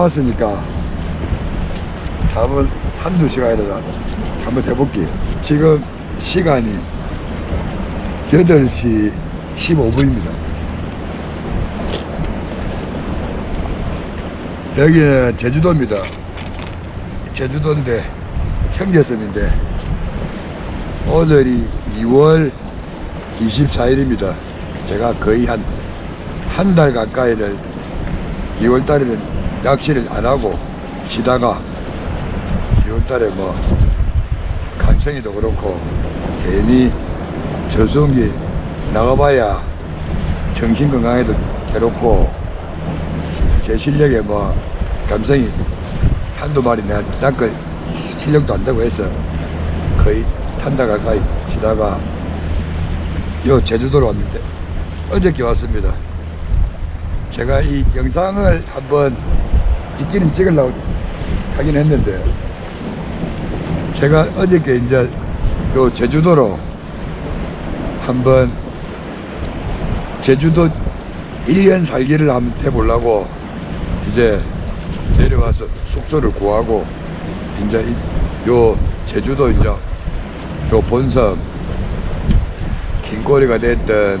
나왔으니까 답은 한두 시간이라도 한번 해볼게요 지금 시간이 8시 15분입니다. 여기는 제주도입니다. 제주도인데 형제섬인데 오늘이 2월 24일입니다. 제가 거의 한 한 달 가까이를 2월 달에는 낚시를 안 하고 쉬다가 2월 달에 뭐 간성이도 그렇고 괜히 저수온기 나가봐야 정신 건강에도 괴롭고 제 실력에 뭐 감성이 한두 마리 내가 낚을 실력도 안 되고 해서 거의 탄다 가까이 쉬다가 요 제주도로 왔는데 어저께 왔습니다. 제가 이 영상을 한번 찍기는 찍으려고 하긴 했는데 제가 어저께 이제 요 제주도로 한번 제주도 1년 살기를 한번 해보려고 이제 내려와서 숙소를 구하고 이제 이- 요 제주도 이제 요 본섬 긴꼬리가 됐든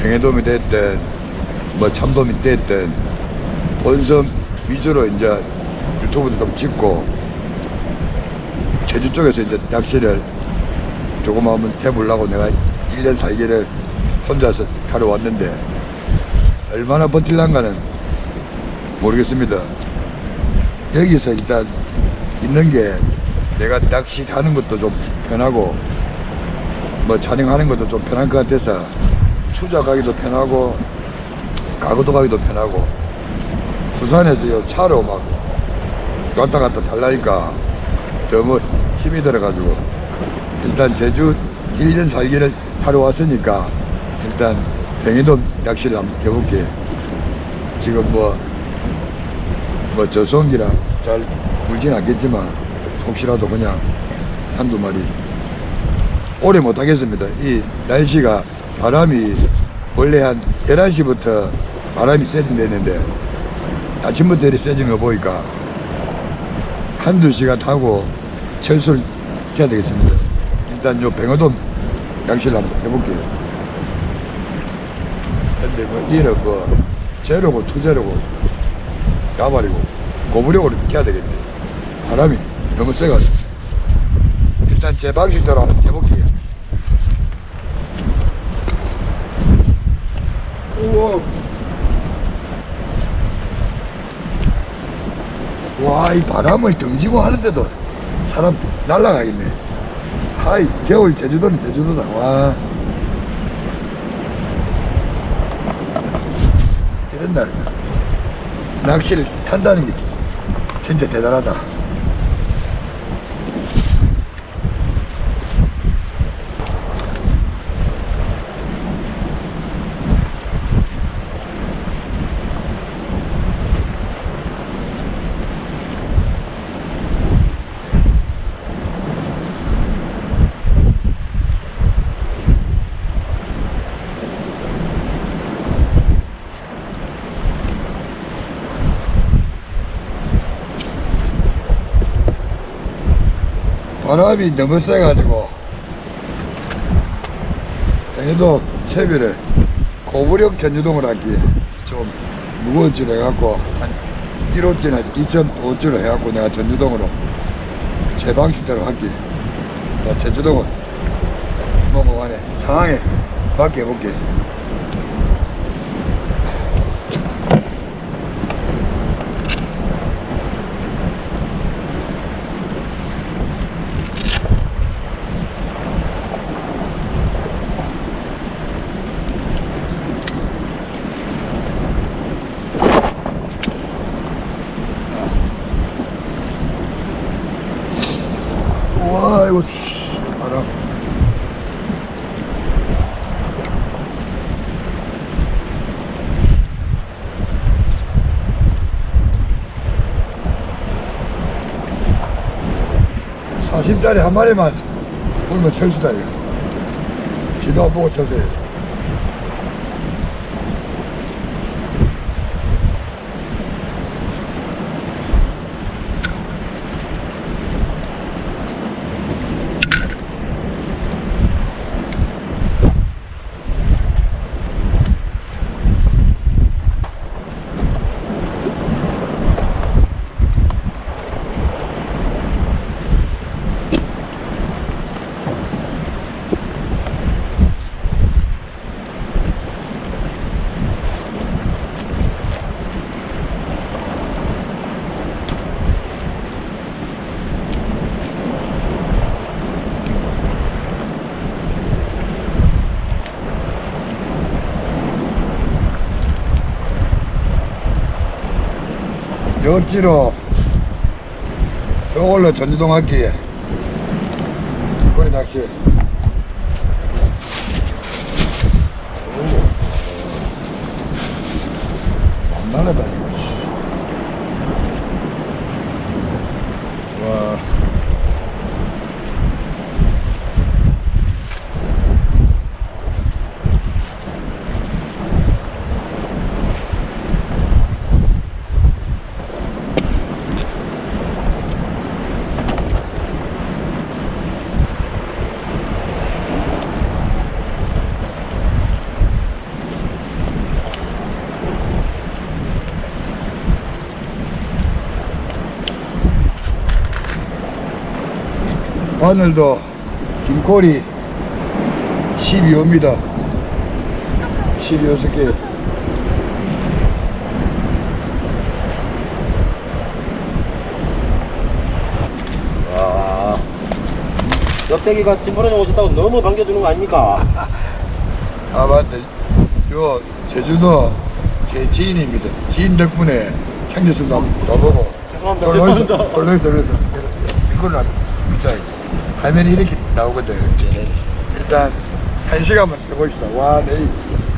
병해돔이 됐든 뭐 참돔이 됐든 본섬 위주로 이제 유튜브도 좀 찍고 제주 쪽에서 이제 낚시를 조금 한번 해보려고 내가 1년 살기를 혼자서 하러 왔는데 얼마나 버틸란가는 모르겠습니다. 여기서 일단 있는 게 내가 낚시하는 것도 좀 편하고 뭐 촬영하는 것도 좀 편할 것 같아서 추적하기도 편하고 가구도 가기도 편하고 부산에서 요 차로 막 왔다 갔다 달라니까 너무 힘이 들어가지고 일단 제주 1년 살기를 하러 왔으니까 일단 병해도 낚시를 한번 해볼게 지금 뭐, 뭐 저송기라 잘 물진 않겠지만 혹시라도 그냥 한두 마리 오래 못 하겠습니다. 이 날씨가 바람이 원래 한 11시부터 바람이 세진되는데 아침부터 이렇게 세지는 거 보니까 한두 시간 타고 철수를 해야 되겠습니다. 일단 요 병어돔 낚시를 한번 해볼게요. 근데 뭐 이는 뭐 제로고 투제로고 가발이고 고무력으로 해야 되겠네. 바람이 너무 세가지고. 일단 제 방식대로 한번 해볼게요. 우와. 와, 이 바람을 등지고 하는데도 사람 날아가겠네. 하이, 겨울 제주도는 제주도다. 와. 이런 날, 낚시를 탄다는 게 진짜 대단하다. 바람이 너무 세가지고 해도 채비를 고부력 전유동을 하기 좀 무거운 줄 해갖고 한 1호쯤 2.5줄 해갖고 내가 전유동으로 제 방식대로 나 제주동은 뭐뭐 간에 상황에 맞게 해볼게 어이구, 씨, 바람. 짜리 한 마리만 불면 철수다, 이거. 기도 안 보고 쳐서야지. 옆지로 저걸로 전주동 할게 꼬리 낚시 안 날아다니고 와 오늘도 김코리 12호입니다 12호석개 와. 역대기가 찐포로에 오셨다고 너무 반겨주는 거 아닙니까? 아 맞네 요 제주도 제 지인입니다 지인 덕분에 형제수 나보고 죄송합니다. 죄송합니다. 얼른 얼른 이걸 나 붙여야지 화면이 이렇게 나오거든 네. 일단 한 시간만 해봅시다 와 내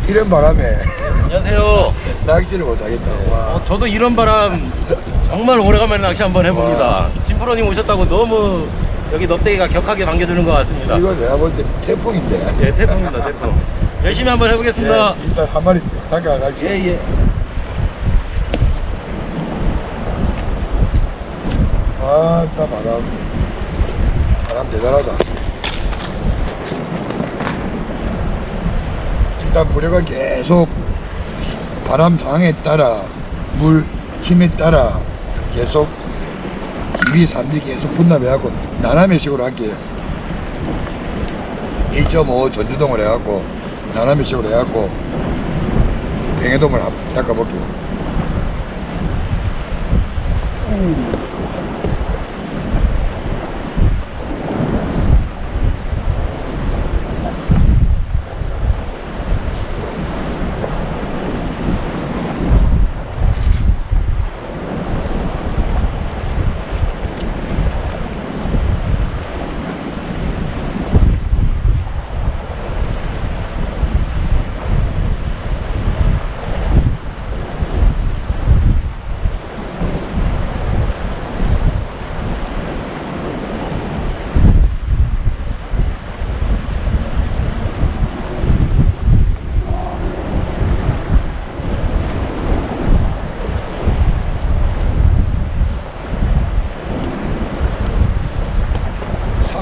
이런 바람에 안녕하세요. 낚시를 못하겠다 와 어, 저도 이런 바람 정말 오래간만에 낚시 한번 해봅니다. 와. 찐프로님 오셨다고 너무 여기 넙대기가 격하게 반겨주는 것 같습니다. 이거 내가 볼 때 태풍인데 예, 태풍입니다, 태풍. 열심히 한번 해보겠습니다. 예, 일단 한 마리 잠깐 낚시 예, 예. 아따 바람 바람 대단하다. 일단 부려가 계속 바람 상황에 따라 물 힘에 따라 계속 2비 3비 계속 분납해갖고 나나매식으로 할게요. 1.5 전주동을 해갖고 나나매식으로 해갖고 뱅에돔을 한번 닦아볼게요. 선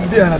비하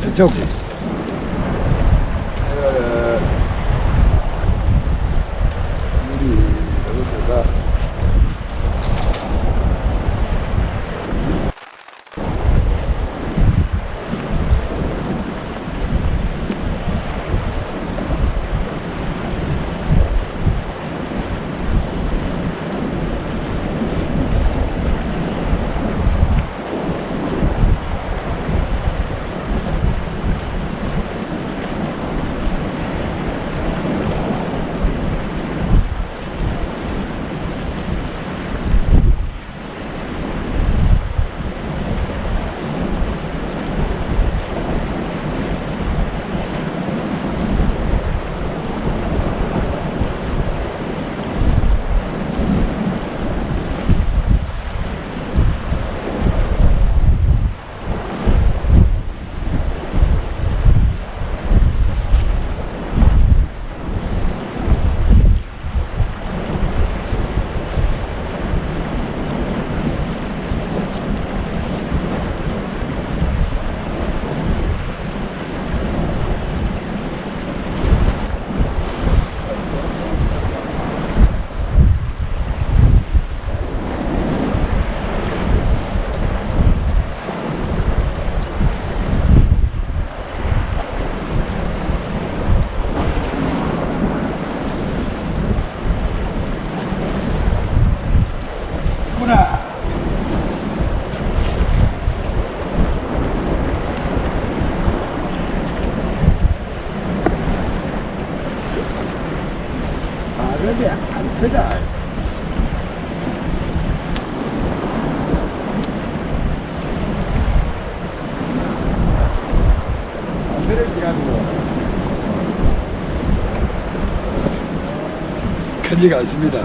만만치가 않습니다.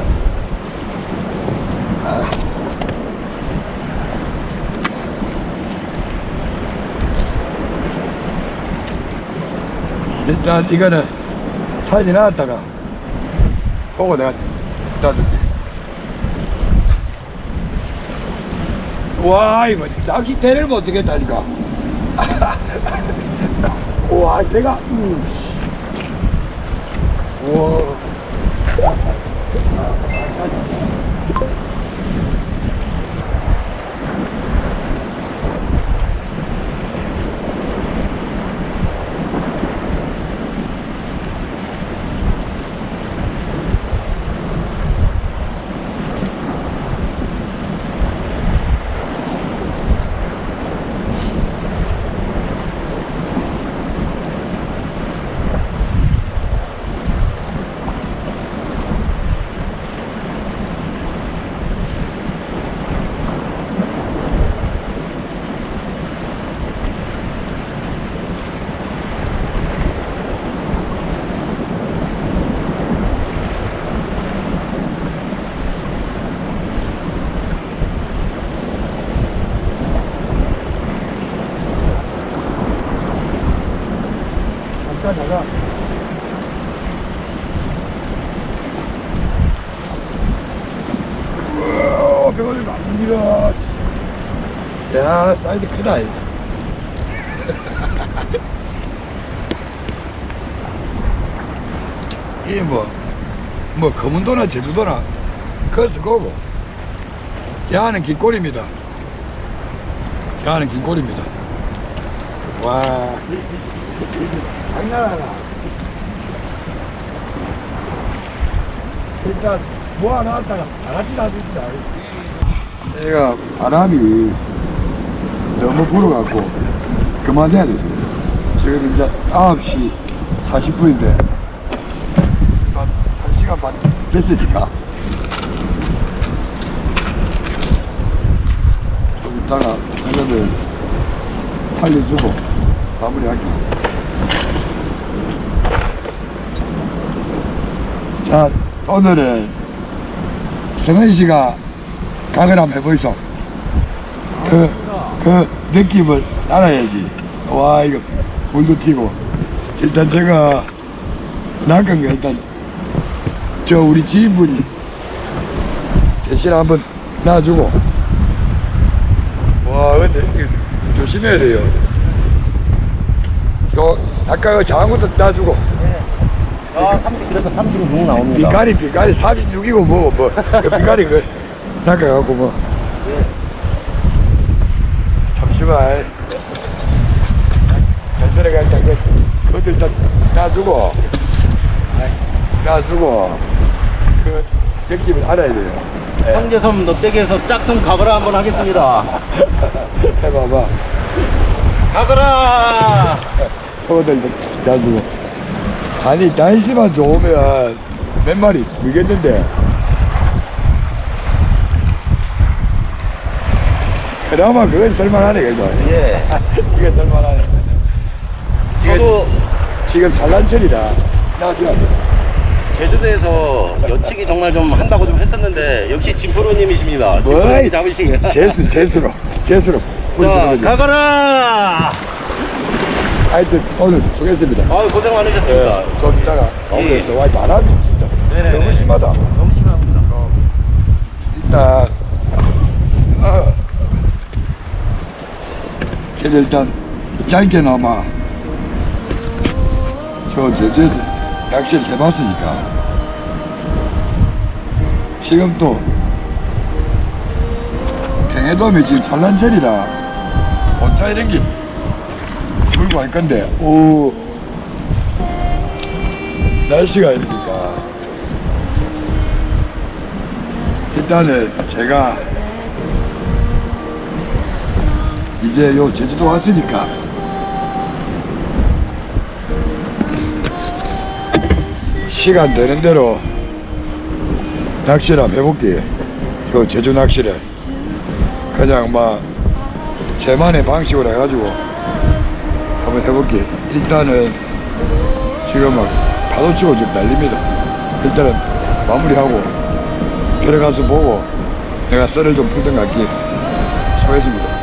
아. 일단 이거는 사진 나왔다가 보고 내가 따줄게. 와 이거 낚시 대를 못하겠다니까. 와 내가 음, 씨. 우와. 잠깐 잠깐. 우와, 배고프다. 이야, 씨. 야, 사이즈 크다. 이. 이게 뭐, 뭐, 검은도나 제주도나, 커스 고고. 야는 긴골입니다. 야는 긴골입니다. 와. 장난하나. 일단 모아놨다가 다 같이 놔둡시다. 얘가 바람이 너무 불어갖고 그만해야 되죠. 지금 이제 9시 40분인데 한 1시간 반 됐으니까 좀 이따가 저녁을 살려주고 마무리할게요. 자, 오늘은 성현 씨가 각을 한번 해보이소. 그, 그 느낌을 알아야지. 와, 이거 물도 튀고. 일단 제가 낚은 거 일단 저 우리 지인분이 대신 한번 놔주고. 와, 근데 조심해야 돼요. 요, 아까 그 장구도 놔주고. 아, 30, 그래도 36 나옵니다. 비가리 비가리 46이고 뭐고 뭐그 비가리 그 낚아갖고 뭐 잠시만 전전에 일단 그 그것도 일단 놔주고 놔주고 그 느낌을 알아야 돼요 예. 황제섬 넉대기에서 짝퉁 가거라 한번 하겠습니다. 해봐봐 가거라! 토들 놔주고 아니 날씨만 좋으면 몇 마리 물겠는데 그나마 그건 쓸만하네 그래도 예. 이게 쓸만하네 저도 지금 산란철이라 놔줘야 돼 제주도에서 여치기 정말 좀 한다고 좀 했었는데 역시 진프로님이십니다. 뭐이 진프로님 잡으시게. 재수 재수로 재수로 우리 자. 가거라! 하여튼 오늘 수고했습니다 아유, 고생 많으셨습니다. 예, 좀 이따가 예. 오늘 또 와, 바람이 진짜 네네네. 너무 심하다 너무 심합니다. 어, 일단 어, 걔들 일단 짧게나마 저 제주에서 낚시를 해봤으니까. 지금 또 평해돔이 지금 산란철이라 본차 이런 게 물고 할 건데. 오. 날씨가 이러니까. 일단은 제가 이제 요 제주도 왔으니까 시간 되는 대로 낚시를 한번 해볼게요. 요 제주 낚시를 그냥 막 제만의 방식으로 해가지고 한번 해볼게요. 일단은 지금 막 파도 치고 지금 난립니다. 일단은 마무리하고 들어가서 보고 내가 썰을 좀 풀던 같기 수고했습니다.